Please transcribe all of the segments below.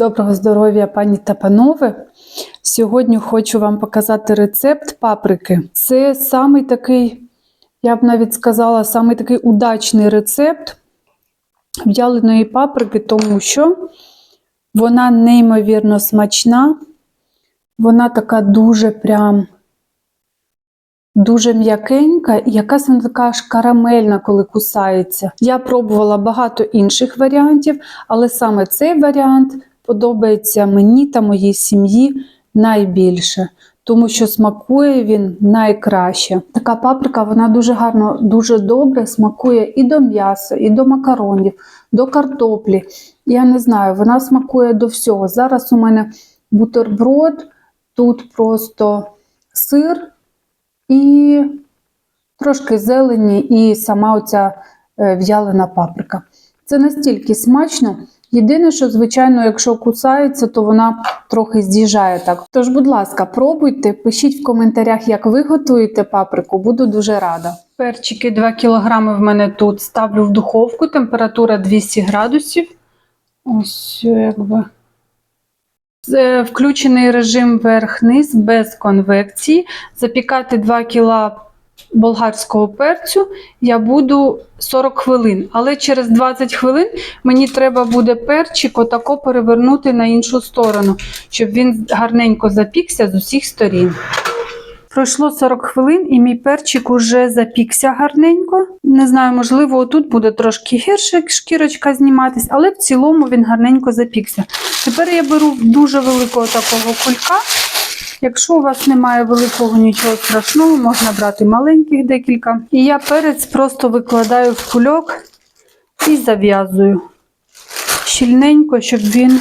Доброго здоров'я, пані та панове. Сьогодні хочу вам показати рецепт паприки. Це самий такий, я б навіть сказала, самий такий удачний рецепт в'яленої паприки, тому що вона неймовірно смачна, вона така дуже прям. Дуже м'якенька, і якась вона така аж карамельна, коли кусається. Я пробувала багато інших варіантів, але саме цей варіант подобається мені та моїй сім'ї найбільше, тому що смакує він найкраще. Така паприка вона дуже гарно, дуже добре смакує і до м'яса, і до макаронів, до картоплі. Я не знаю, вона смакує до всього. Зараз у мене бутерброд, тут просто сир і трошки зелені, і сама оця е, в'ялена паприка. Це настільки смачно. Єдине, що, звичайно, якщо кусається, то вона трохи з'їжджає так. Тож, будь ласка, пробуйте, пишіть в коментарях, як ви готуєте паприку, буду дуже рада. Перчики 2 кг в мене тут ставлю в духовку, температура 200 градусів. Ось якби. Це включений режим верх-низ без конвекції. Запікати 2 кг болгарського перцю я буду 40 хвилин. Але через 20 хвилин мені треба буде перчик отако перевернути на іншу сторону, щоб він гарненько запікся з усіх сторін. Пройшло 40 хвилин і мій перчик уже запікся гарненько. Не знаю, можливо, отут буде трошки гірше шкірочка зніматись, але в цілому він гарненько запікся. Тепер я беру дуже великого такого кулька. Якщо у вас немає великого нічого страшного, можна брати маленьких декілька. І я перець просто викладаю в кульок і зав'язую щільненько, щоб він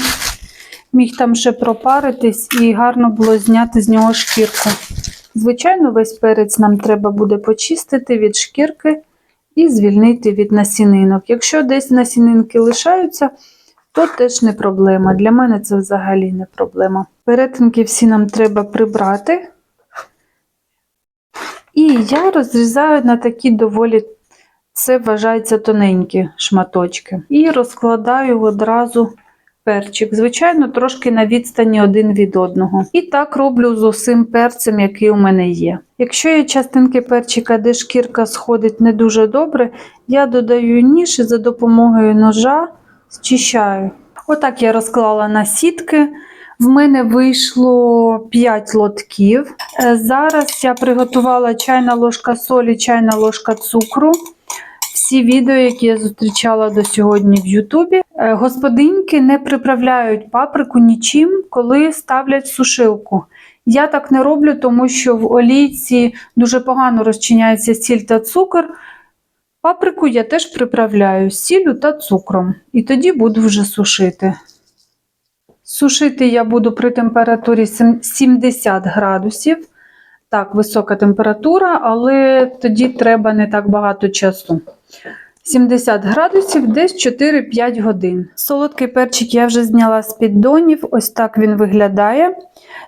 міг там ще пропаритись і гарно було зняти з нього шкірку. Звичайно, весь перець нам треба буде почистити від шкірки і звільнити від насінинок. Якщо десь насінинки лишаються, то теж не проблема. Для мене це взагалі не проблема. Перетинки всі нам треба прибрати. І я розрізаю на такі доволі, це вважається тоненькі шматочки. І розкладаю одразу перчик. Звичайно, трошки на відстані один від одного. І так роблю з усім перцем, який у мене є. Якщо є частинки перчика, де шкірка сходить не дуже добре, я додаю ніж і за допомогою ножа зчищаю. Отак я розклала на сітки. В мене вийшло 5 лотків. Е, Зараз я приготувала чайна ложка солі, чайна ложка цукру. Всі відео, які я зустрічала до сьогодні в Ютубі. Е, Господинки не приправляють паприку нічим, коли ставлять сушилку. Я так не роблю, тому що в олійці дуже погано розчиняється сіль та цукор. Паприку я теж приправляю сіллю та цукром. І тоді буду вже сушити. Сушити я буду при температурі 70 градусів. Так, висока температура, але тоді треба не так багато часу. 70 градусів, десь 4-5 годин. Солодкий перчик я вже зняла з піддонів, ось так він виглядає.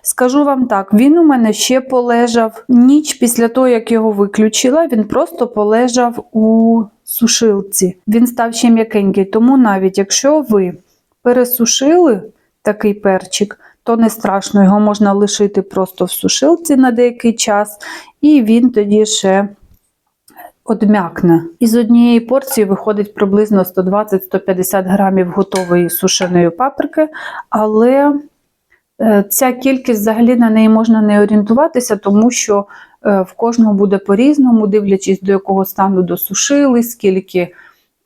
Скажу вам так, він у мене ще полежав ніч після того, як його виключила, він просто полежав у сушилці. Він став ще м'якенький, тому навіть якщо ви пересушили такий перчик, то не страшно, його можна лишити просто в сушилці на деякий час, і він тоді ще одм'якне. Із однієї порції виходить приблизно 120-150 грамів готової сушеної паприки, але е, ця кількість взагалі на неї можна не орієнтуватися, тому що е, в кожного буде по-різному, дивлячись, до якого стану досушили, скільки,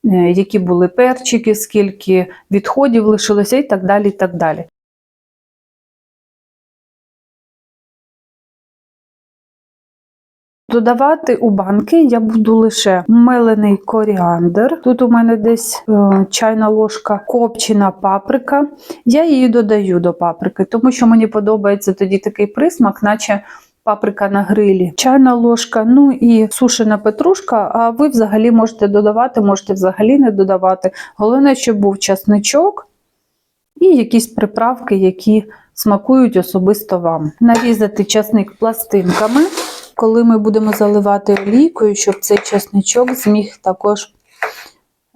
е, які були перчики, скільки відходів лишилося і так далі. І так далі. Додавати у банки я буду лише мелений коріандр. Тут у мене десь е, чайна ложка копчена паприка. Я її додаю до паприки, тому що мені подобається тоді такий присмак, наче паприка на грилі. Чайна ложка, ну і сушена петрушка. А ви взагалі можете додавати, можете взагалі не додавати. Головне, щоб був часничок і якісь приправки, які смакують особисто вам. Нарізати часник пластинками коли ми будемо заливати олійкою, щоб цей чесничок зміг також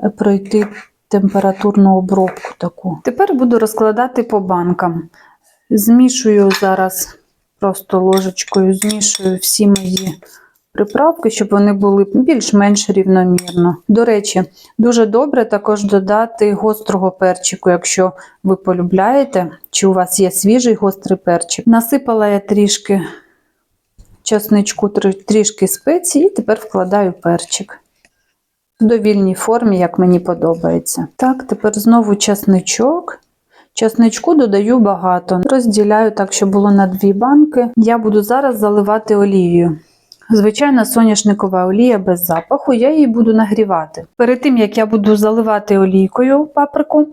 е, пройти температурну обробку таку. Тепер буду розкладати по банкам. Змішую зараз просто ложечкою, змішую всі мої приправки, щоб вони були більш-менш рівномірно. До речі, дуже добре також додати гострого перчику, якщо ви полюбляєте, чи у вас є свіжий гострий перчик. Насипала я трішки часничку, трішки спеції, і тепер вкладаю перчик. В довільній формі, як мені подобається. Так, тепер знову часничок. Часничку додаю багато. Розділяю так, щоб було на дві банки. Я буду зараз заливати олією. Звичайна соняшникова олія без запаху, я її буду нагрівати. Перед тим як я буду заливати олійкою паприку,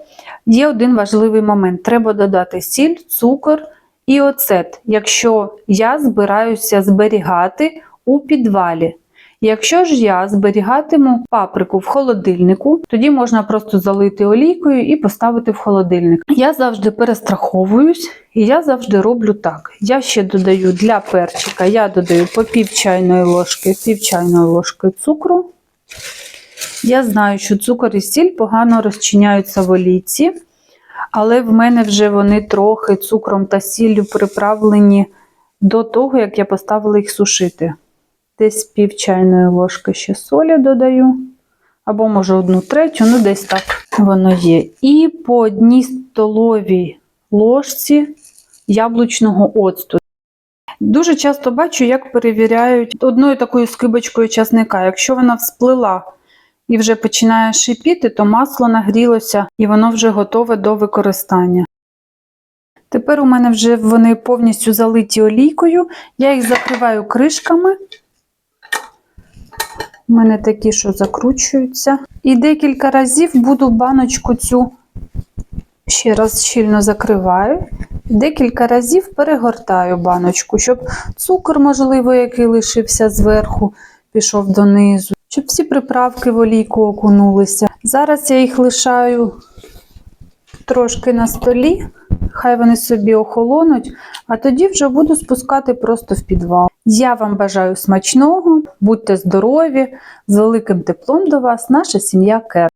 є один важливий момент: треба додати сіль, цукор і оцет, якщо я збираюся зберігати у підвалі. Якщо ж я зберігатиму паприку в холодильнику, тоді можна просто залити олійкою і поставити в холодильник. Я завжди перестраховуюсь і я завжди роблю так. Я ще додаю для перчика, я додаю по пів чайної ложки, пів чайної ложки цукру. Я знаю, що цукор і сіль погано розчиняються в олійці, але в мене вже вони трохи цукром та сіллю приправлені до того, як я поставила їх сушити. Десь пів чайної ложки ще солі додаю, або може одну третю, ну десь так воно є. І по одній столовій ложці яблучного оцту. Дуже часто бачу, як перевіряють одною такою скибочкою часника. Якщо вона всплила і вже починає шипіти, то масло нагрілося і воно вже готове до використання. Тепер у мене вже вони повністю залиті олійкою, я їх закриваю кришками. У мене такі, що закручуються. І декілька разів буду баночку цю ще раз щільно закриваю. Декілька разів перегортаю баночку, щоб цукор, можливо, який лишився зверху, пішов донизу, щоб всі приправки в олійку окунулися. Зараз я їх лишаю трошки на столі, хай вони собі охолонуть, а тоді вже буду спускати просто в підвал. Я вам бажаю смачного, будьте здорові, з великим теплом до вас, наша сім'я Кер.